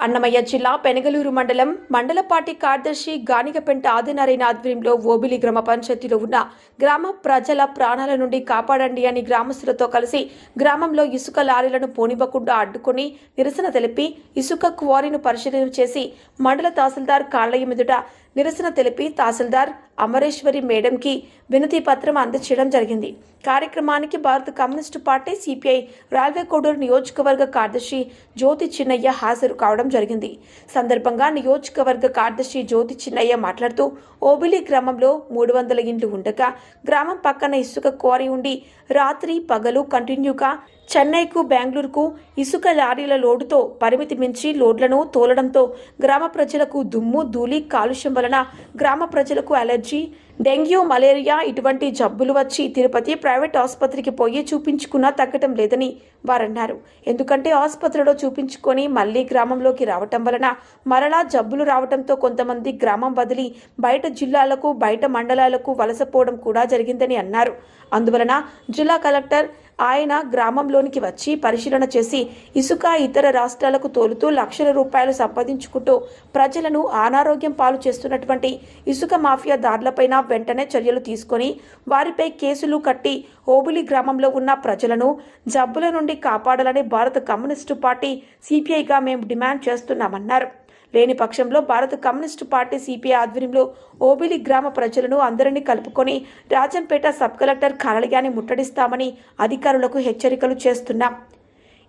అన్నమయ్య జిల్లా పెనగలూరు మండలం మండల పార్టీ కార్యదర్శి గానిగపెంట ఆదినారాయణ ఆధ్వర్యంలో ఓబిలి గ్రామ పంచాయతీలో ఉన్న గ్రామ ప్రజల ప్రాణాల నుండి కాపాడండి అని గ్రామస్తులతో కలిసి గ్రామంలో ఇసుక లారీలను పోనివ్వకుండా అడ్డుకుని నిరసన తెలిపి ఇసుక క్వారీను పరిశీలన చేసి మండల తహసీల్దార్ కాళ్ళయ్య మీదుట నిరసన తెలిపి తహసీల్దార్ అమరేశ్వరి మేడంకి వినతి పత్రం అందచేయడం జరిగింది. కార్యక్రమానికి భారత communist party CPI railway Koduru నియోజకవర్గ కార్యదర్శి జ్యోతి చిన్నయ్య హాజరు కావడం జరిగింది. సందర్భంగా నియోజకవర్గ కార్యదర్శి జ్యోతి చిన్నయ్య మాట్లాడుతూ ఓబిలి గ్రామంలో మూడు వందల ఇండ్లు ఉండగా గ్రామం పక్కన ఇసుక కోరి ఉండి రాత్రి పగలు కంటిన్యూగా చెన్నైకు బెంగళూరుకు ఇసుక లారీల లోడుతో పరిమితి మించి లోడ్లను తోలడంతో గ్రామ ప్రజలకు దుమ్ము ధూళి కాలుష్యం వలన గ్రామ ప్రజలకు అలర్జీ డెంగ్యూ మలేరియా ఇటువంటి జబ్బులు వచ్చి తిరుపతి ప్రైవేట్ ఆసుపత్రికి పోయి చూపించుకున్నా తగ్గటం లేదని వారన్నారు. ఎందుకంటే ఆసుపత్రిలో చూపించుకొని మళ్ళీ గ్రామంలోకి రావటం వలన మరలా జబ్బులు రావటంతో కొంతమంది గ్రామం వదిలి బయట జిల్లాలకు బయట మండలాలకు వలసపోవడం కూడా జరిగిందని అన్నారు. అందువలన జిల్లా కలెక్టర్ ఆయన గ్రామంలోనికి వచ్చి పరిశీలన చేసి ఇసుక ఇతర రాష్ట్రాలకు తోలుతూ లక్షల రూపాయలు సంపాదించుకుంటూ ప్రజలను అనారోగ్యం పాలు చేస్తున్నటువంటి ఇసుక మాఫియా దారులపైన వెంటనే చర్యలు తీసుకొని వారిపై కేసులు కట్టి ఓబులి గ్రామంలో ఉన్న ప్రజలను జబ్బుల నుండి కాపాడాలని భారత కమ్యూనిస్టు పార్టీ సిపిఐగా మేము డిమాండ్ చేస్తున్నామన్నారు. లేని పక్షంలో భారత కమ్యూనిస్టు పార్టీ సిపిఐ ఆధ్వర్యంలో ఓబిలి గ్రామ ప్రజలను అందరినీ కలుపుకొని రాజంపేట సబ్ కలెక్టర్ కార్యాలయాన్ని ముట్టడిస్తామని అధికారులకు హెచ్చరికలు చేస్తున్నాం.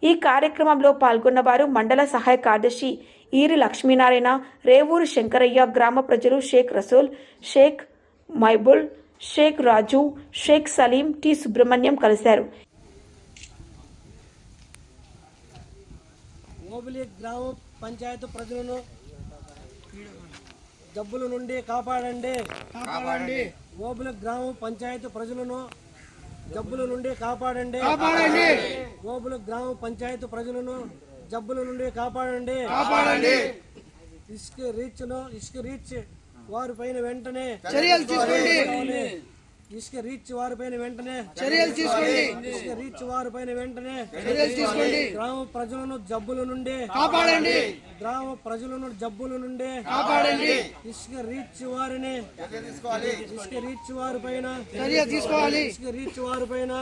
ఈ కార్యక్రమంలో పాల్గొన్న వారు మండల సహాయ కార్యదర్శి ఈరి లక్ష్మీనారాయణ రేవూరు శంకరయ్య గ్రామ ప్రజలు షేక్ రసూల్ షేక్ మైబుల్ షేక్ రాజు షేక్ సలీం టి సుబ్రహ్మణ్యం కలిశారు. ఓబిలి గ్రామ పంచాయతీ ప్రజలను జబ్బుల నుండి కాపాడండి. కాపాడండి. ఓబిలి గ్రామ పంచాయతీ ప్రజలను జబ్బుల నుండి కాపాడండి. కాపాడండి. ఓబిలి గ్రామ పంచాయతీ ప్రజలను జబ్బుల నుండి కాపాడండి. కాపాడండి. ఇసుక రీచ్ ఇసుక రీచ్ వారి పైన వెంటనే చర్యలు తీసుకోండి. ఇసుక రీచ్ వారి పైన వెంటనే చర్యలు తీసుకోండి. ఇసుక రీచ్ వారి పైన వెంటనే చర్యలు తీసుకోండి. గ్రామ ప్రజలను జబ్బుల నుండి కాపాడండి. గ్రామ ప్రజలను జబ్బుల నుండి కాపాడండి. ఇసుక రీచ్ వారిని ఇసుక రీచ్ వారి పైన చర్య తీసుకోవాలి. ఇసుక రీచ్ వారి పైన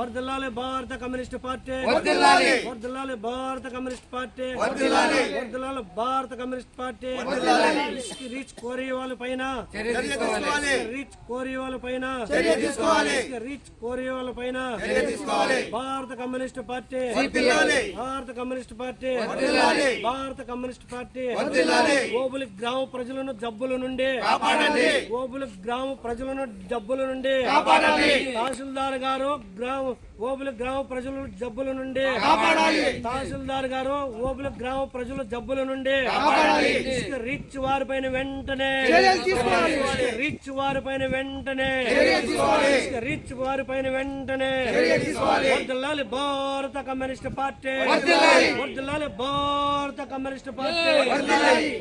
వర్దిల్లాలి భారత కమ్యూనిస్ట్ పార్టీ. వర్దిల్లాలి వర్దిల్లాలి భారత కమ్యూనిస్ట్ పార్టీ. వర్దిల్లాలి వర్దిల్లాలి భారత కమ్యూనిస్ట్ పార్టీ. ఇసుక రీచ్ కోరి వాళ్ళ పైన రీచ్ కోరి వాళ్ళ పైన రీచ్ కోరి వాళ్ళ పైన భారత కమ్యూనిస్ట్ పార్టీ భారత కమ్యూనిస్ట్ పార్టీ భారత కమ్యూనిస్ట్ పార్టీ ఓబులి గ్రామ ప్రజలను జబ్బుల నుండి ఓబులి గ్రామ ప్రజలను జబ్బుల నుండి తహసీల్దార్ గారు గ్రామ ఓబులి గ్రామ ప్రజలను జబ్బుల నుండి తహసీల్దార్ గారు ఓబులి గ్రామ ప్రజల జబ్బుల నుండి రీచ్ వారి పైన వెంటనే రీచ్ వారి పైన వెంటనే రీచ్ వారి పైన వెంటనే వర్ధిల్లాలి భారత కమ్యూనిస్ట్ పార్టీ. వర్ధిల్లాలి భారత కమ్యూనిస్ట్ పార్టీ.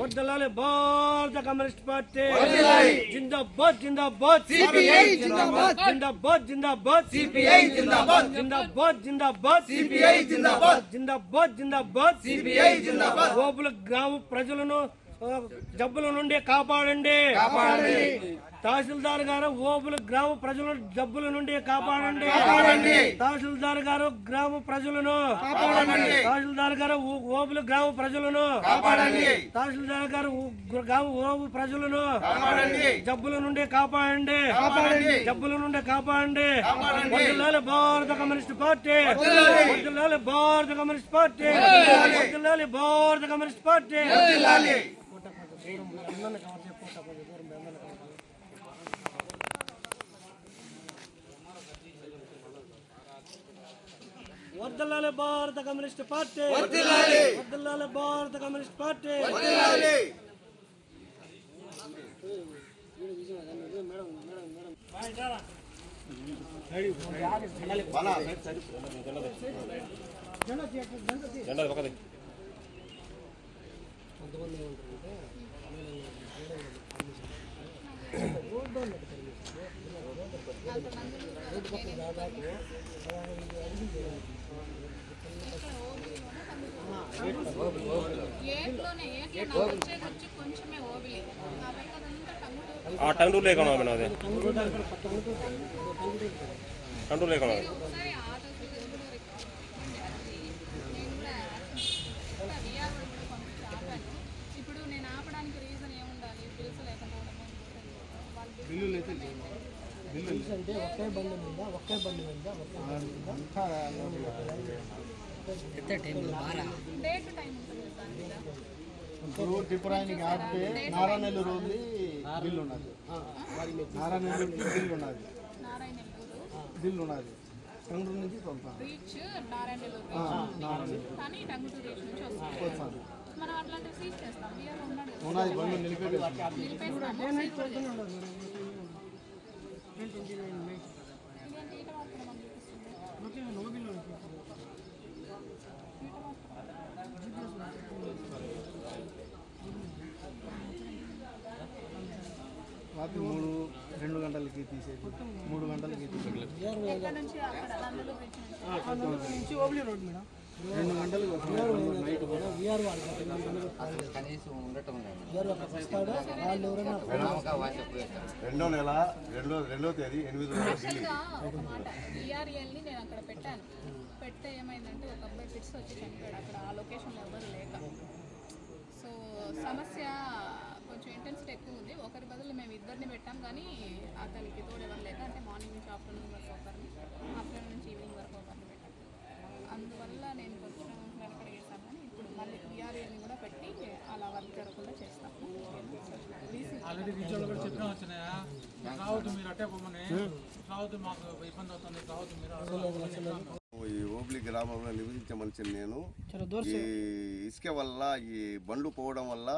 వర్ధిల్లాలి భారత కమ్యూనిస్ట్ పార్టీ. జిందాబాద్ జిందాబాద్. జిందాబాద్. జిందాబాద్ జిందాబాద్. సిపిఐ జిందాబాద్. జిందాబాద్. జిందాబాద్ సిపిఐ జిందాబాద్. జిందాబాద్ జిందాబాద్. సిపిఐ జిందాబాద్. గోపుల గ్రామ ప్రజలను జబ్బుల నుండి కాపాడండి. కాపాడండి. తహసీల్దార్ గారు ఓబుల గ్రామ ప్రజలను జబ్బుల నుండి కాపాడండి. తహసీల్దార్ గారు గ్రామ ప్రజలను కాపాడండి. తహసీల్దార్ గారు ఓ- ఓబుల గ్రామ ప్రజలను కాపాడండి. తహసీల్దార్ గారు గ్రామ ఓబు ప్రజలను కాపాడండి. జబ్బుల నుండి కాపాడండి. జబ్బుల నుండి కాపాడండి. భారత కమ్యూనిస్ట్ పార్టీ. భారత కమ్యూనిస్ట్ పార్టీ. భారత కమ్యూనిస్ట్ పార్టీ. వర్దల్లాలి భారత కమ్యూనిస్ట్ పార్టీ వర్దల్లాలి భారత కమ్యూనిస్ట్ పార్టీ జెండా పక్కది కొంతమంది ఏమంటారంటే రోడ్డు రోడ్డు పక్కన దాదాపు ఆ టంగుడు లేకుండా మేడం అదే టంగుడు లేకుండా ఇప్పుడు నేను ఆపడానికి రీజన్ ఏముండాలి బిల్స్ లేకపోవడం బిల్లు అయితే బిల్లు అంటే ఒకే బండి మీద ఒకే బండి మీద ఒకే బండి మీద డేట్ టు టైం ఉంటుంది కదా దాని మీద ఇప్పుడు త్రిపురానికి ఆపితే నారాయణెల్లూరు ఉంది? బిల్లు ఉన్నది నారాయణెల్లూరుకి బిల్లు ఉన్నది నారాయణ నెల్లూరు బిల్లు ఉన్నది టంగుటూరు నుంచి తొలుతాను రీచ్ నారాయణ నెల్లూరు రీచ్ కానీ టంగుటూరు రీచ్ నుంచి మనం అట్లాంటివి సీజ్ చేస్తాం ఉన్నాడు ఉన్నది సీజ్ కూడా చేస్తాం. ఇదేంటి ఈట వాడుతున్నాం అని చూపిస్తుంది రాత్రి మూడు రెండు గంటలకి తీసేది మూడు గంటలకి నుంచి నుంచి రెండు గంటలకు నైట్ ప్రణామక వాచపోయేస్తారు రెండో నెల రెండో రెండో తేదీ ఎనిమిది ఈఆర్ఎల్ని నేను అక్కడ పెట్టాను. పెడితే ఏమైందంటే ఒక అబ్బాయి ఫిట్స్ వచ్చి చనిపోయాడు. అక్కడ ఆ లొకేషన్లో ఎవరు లేక. సో సమస్య కొంచెం ఇంటెన్సిటీ ఎక్కువ ఉంది. ఒకరి బదులు మేము ఇద్దరిని పెట్టాం కానీ అతనికి తోడు ఎవరు లేక అంటే మార్నింగ్ నుంచి ఆఫ్టర్నూన్ వరకు ఒకరిని ఆఫ్టర్నూన్ నుంచి ఈవినింగ్ వరకు ఒకరిని పెట్టాం అందువల్ల నేను కొంచెం వెనకడిగేసాను కానీ ఇప్పుడు మళ్ళీ ఈఆర్ఎల్ని కూడా పెట్టి అలా వర్క్ జరగకుండా చేస్తాము రీసీ ఆల్రెడీ రీచర్లు కూడా చెప్పినా వచ్చినాయా రావద్దు మీరు అట్టే పొమ్మని రావద్దు మాకు ఇబ్బంది అవుతుంది రావద్దు మీరు అట్లా ఈ ఓబ్లి గ్రామంలో నివసించే మనిషిని నేను ఈ ఇసుక వల్ల ఈ బండ్లు పోవడం వల్ల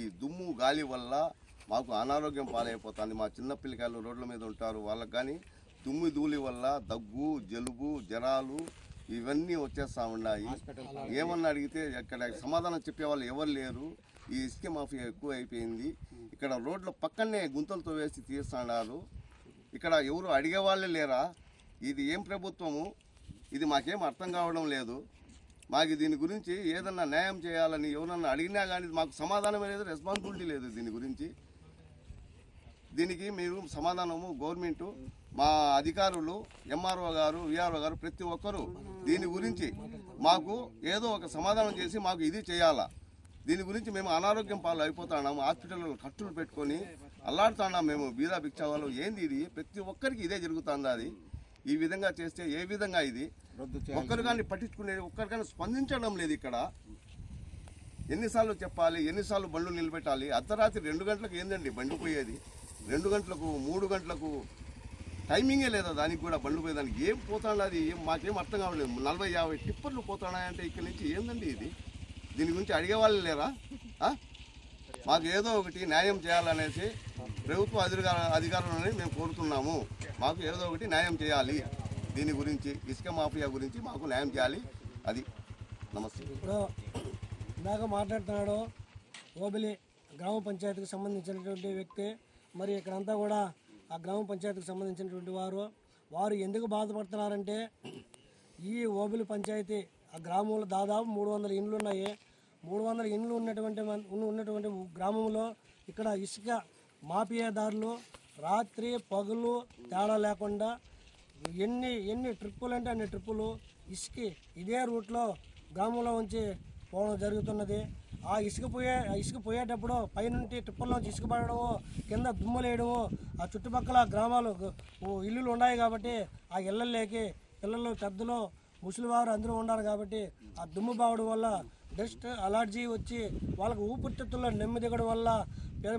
ఈ దుమ్ము గాలి వల్ల మాకు అనారోగ్యం పాలైపోతుంది. మా చిన్న పిల్లకాయలు రోడ్ల మీద ఉంటారు. వాళ్ళకి కానీ దుమ్ము ధూళి వల్ల దగ్గు జలుబు జ్వరాలు ఇవన్నీ వచ్చేస్తా ఉన్నాయి. ఏమన్నా అడిగితే ఇక్కడ సమాధానం చెప్పే వాళ్ళు ఎవరు లేరు. ఈ ఇసుక మాఫియా ఎక్కువ అయిపోయింది ఇక్కడ రోడ్ల పక్కనే గుంతలతో వేసి తీస్తున్నారు ఇక్కడ ఎవరు అడిగే వాళ్ళే లేరా? ఇది ఏం ప్రభుత్వము? ఇది మాకేం అర్థం కావడం లేదు. మాకు దీని గురించి ఏదన్నా న్యాయం చేయాలని ఎవరన్నా అడిగినా కానీ మాకు సమాధానం లేదు రెస్పాన్సిబిలిటీ లేదు దీని గురించి. దీనికి మీరు సమాధానము గవర్నమెంటు మా అధికారులు ఎంఆర్ఓ గారు విఆర్ఓ గారు ప్రతి ఒక్కరూ దీని గురించి మాకు ఏదో ఒక సమాధానం చేసి మాకు ఇది చేయాలా? దీని గురించి మేము అనారోగ్యం పాలు అయిపోతున్నాము హాస్పిటల్లో కట్టులు పెట్టుకొని అల్లాడుతున్నాం మేము? బీదా భిక్షా వాళ్ళు. ఏంది ఇది? ప్రతి ఒక్కరికి ఇదే జరుగుతుంది అది? ఈ విధంగా చేస్తే ఏ విధంగా ఇది? ఒక్కరు కానీ పట్టించుకునేది ఒక్కరు కానీ స్పందించడం లేదు ఇక్కడ. ఎన్నిసార్లు చెప్పాలి ఎన్నిసార్లు బండ్లు నిలబెట్టాలి? అర్ధరాత్రి రెండు గంటలకు ఏందండి బండి పోయేది? రెండు గంటలకు మూడు గంటలకు టైమింగే లేదా దానికి కూడా బండ్లు పోయేదానికి? ఏం పోతాడు అది? ఏం మాకేం అర్థం కావట్లేదు. నలభై యాభై టిప్పర్లు పోతున్నాయంటే ఇక్కడి నుంచి ఏందండి ఇది? దీని గురించి అడిగేవాళ్ళు లేరా? మాకు ఏదో ఒకటి న్యాయం చేయాలనేసి ప్రభుత్వ అధికార అధికారులని మేము కోరుతున్నాము. మాకు ఏదో ఒకటి న్యాయం చేయాలి. దీని గురించి ఇసుక మాఫియా గురించి మాకు న్యాయం చేయాలి. అది నమస్తే. ఇప్పుడు ఇందాక మాట్లాడుతున్నాడు ఓబిలి గ్రామ పంచాయతీకి సంబంధించినటువంటి వ్యక్తి. మరి ఇక్కడంతా కూడా ఆ గ్రామ పంచాయతీకి సంబంధించినటువంటి వారు. వారు ఎందుకు బాధపడుతున్నారంటే ఈ ఓబిలి పంచాయతీ ఆ గ్రామంలో దాదాపు మూడు వందల ఇండ్లు ఉన్నాయి మూడు వందల ఇండ్లు ఉన్నటువంటి ఉన్నటువంటి గ్రామంలో ఇక్కడ ఇసుక మాఫియాదారులు రాత్రి పగులు తేడా లేకుండా ఎన్ని ఎన్ని ట్రిప్పులు అంటే అన్ని ట్రిప్పులు ఇసుక ఇదే రూట్లో గ్రామంలో ఉంచి పోవడం జరుగుతున్నది. ఆ ఇసుక పోయే ఆ ఇసుక పోయేటప్పుడు పైనుంటి ట్రిప్పుల్లోంచి ఇసుక పడడము కింద దుమ్ములేయడము ఆ చుట్టుపక్కల గ్రామాలు ఇల్లులు ఉన్నాయి కాబట్టి ఆ ఇళ్ళల్లోకి పిల్లలు పెద్దలు ముసలివారు అందరూ ఉన్నారు కాబట్టి ఆ దుమ్ము బావడం వల్ల డస్ట్ అలర్జీ వచ్చి వాళ్ళకు ఊపిరితిత్తుల్లో నెమ్మి దిగడం వల్ల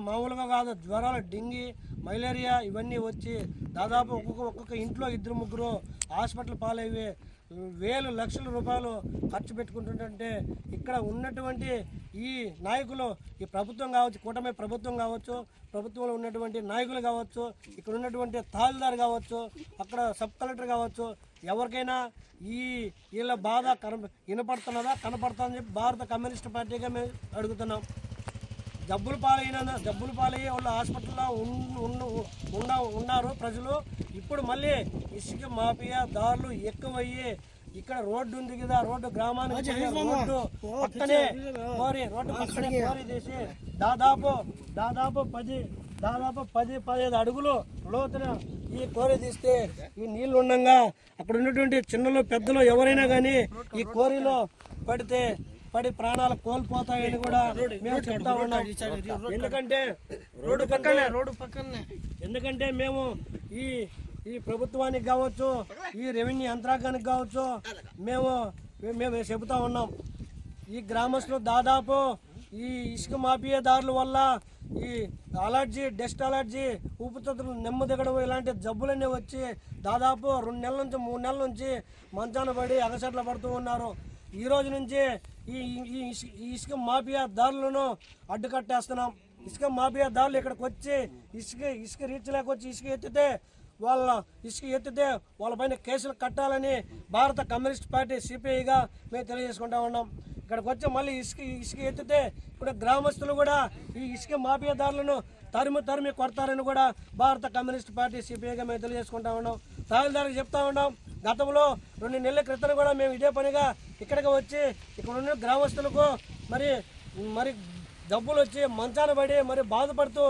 మామూలుగా కాదు జ్వరాలు డెంగీ మలేరియా ఇవన్నీ వచ్చి దాదాపు ఒక్కొక్క ఒక్కొక్క ఇంట్లో ఇద్దరు ముగ్గురు హాస్పిటల్ పాలయ్యి వేలు లక్షల రూపాయలు ఖర్చు పెట్టుకుంటుంటే ఇక్కడ ఉన్నటువంటి ఈ నాయకులు ఈ ప్రభుత్వం కావచ్చు కూటమి ప్రభుత్వం కావచ్చు ప్రభుత్వంలో ఉన్నటువంటి నాయకులు కావచ్చు ఇక్కడ ఉన్నటువంటి తహసీల్దార్ కావచ్చు అక్కడ సబ్ కలెక్టర్ కావచ్చు ఎవరికైనా ఈ వీళ్ళ బాధ కన వినపడుతున్నదా కనపడుతుందని చెప్పి భారత కమ్యూనిస్ట్ పార్టీగా మేము అడుగుతున్నాం. జబ్బులు పాలైన జబ్బులు పాలయ్యి వాళ్ళు హాస్పిటల్లో ఉన్- ఉన్న- ఉన్న ఉన్నారు ప్రజలు. ఇప్పుడు మళ్ళీ ఇసుక మాఫియా దారులు ఎక్కువయ్యి ఇక్కడ రోడ్డు ఉంది కదా రోడ్డు గ్రామానికి రోడ్డు పక్కనే కోరి రోడ్డు పక్కనే కోరి తీసి దాదాపు దాదాపు పది దాదాపు పది పదిహేను అడుగులు లోతున ఈ కోరి తీస్తే ఈ నీళ్ళు ఉండగా. అక్కడ ఉన్నటువంటి చిన్నలు పెద్దలు ఎవరైనా కానీ ఈ కోరిలో పడితే పడి ప్రాణాలు కోల్పోతాయని కూడా మేము చెప్తా ఉన్నాం. ఎందుకంటే రోడ్డు పక్కనే రోడ్డు పక్కనే. ఎందుకంటే మేము ఈ ఈ ప్రభుత్వానికి కావచ్చు ఈ రెవెన్యూ యంత్రాంగానికి కావచ్చు మేము మేము చెబుతా ఉన్నాం. ఈ గ్రామస్తులు దాదాపు ఈ ఇసుక మాఫియాదారుల వల్ల ఈ అలర్జీ డస్ట్ అలర్జీ ఊపిరితిత్తులు నెమ్మ దిగడం ఇలాంటి జబ్బులన్నీ వచ్చి దాదాపు రెండు నెలల నుంచి మూడు నెలల నుంచి మంచాన పడి అగసట్లు పడుతూ ఉన్నారు. ఈ రోజు నుంచి ఈ ఈ ఇసుక ఈ ఇసుక అడ్డుకట్టేస్తున్నాం. ఇసుక మాఫియా దారులు ఇక్కడికి వచ్చి ఇసుక ఇసుక రీచ్ వచ్చి ఇసుక ఎత్తితే వాళ్ళ ఇసుక ఎత్తితే వాళ్ళపైన కేసులు కట్టాలని భారత కమ్యూనిస్ట్ పార్టీ సిపిఐగా మేము తెలియజేసుకుంటా ఉన్నాం. ఇక్కడికి వచ్చి మళ్ళీ ఇసుక ఇసుక ఎత్తితే ఇప్పుడు గ్రామస్తులు కూడా ఈ ఇసుక మాఫియాదారులను తరిమి తరిమి కొడతారని కూడా భారత కమ్యూనిస్ట్ పార్టీ సిపిఐగా మేము తెలియజేసుకుంటా ఉన్నాం. తహసీల్దార్కి చెప్తా ఉన్నాం. గతంలో రెండు నెలల క్రితం కూడా మేము ఇదే పనిగా ఇక్కడికి వచ్చి ఇక్కడ ఉన్న గ్రామస్తులకు మరి మరి డబ్బులు వచ్చి మంచాన పడి మరి బాధపడుతూ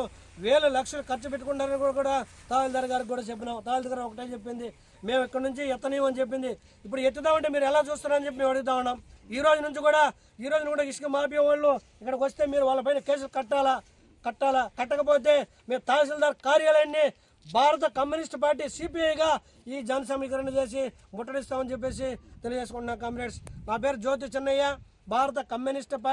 వేల లక్షలు ఖర్చు పెట్టుకుంటారని కూడా కూడా తహసీల్దార్ గారికి కూడా చెప్పినాం. తహసీల్దార్ ఒకటే చెప్పింది మేము ఇక్కడ నుంచి ఎత్తనేమని చెప్పింది. ఇప్పుడు ఎత్తుదామంటే మీరు ఎలా చూస్తారని చెప్పి మేము అడుగుతా ఉన్నాం. ఈ రోజు నుంచి కూడా ఈ రోజు కూడా ఇసుక మాఫియా వాళ్ళు ఇక్కడికి వస్తే మీరు వాళ్ళపైన కేసులు కట్టాలా? కట్టాలా? కట్టకపోతే మేము తహసీల్దార్ కార్యాలయాన్ని భారత కమ్యూనిస్ట్ పార్టీ సిపిఐగా ఈ జన సమీకరణ చేసి ముట్టడిస్తామని చెప్పేసి తెలియజేసుకుంటున్నాం కామ్రేడ్స్. నా పేరు జ్యోతి చెన్నయ్య భారత కమ్యూనిస్ట్ పార్టీ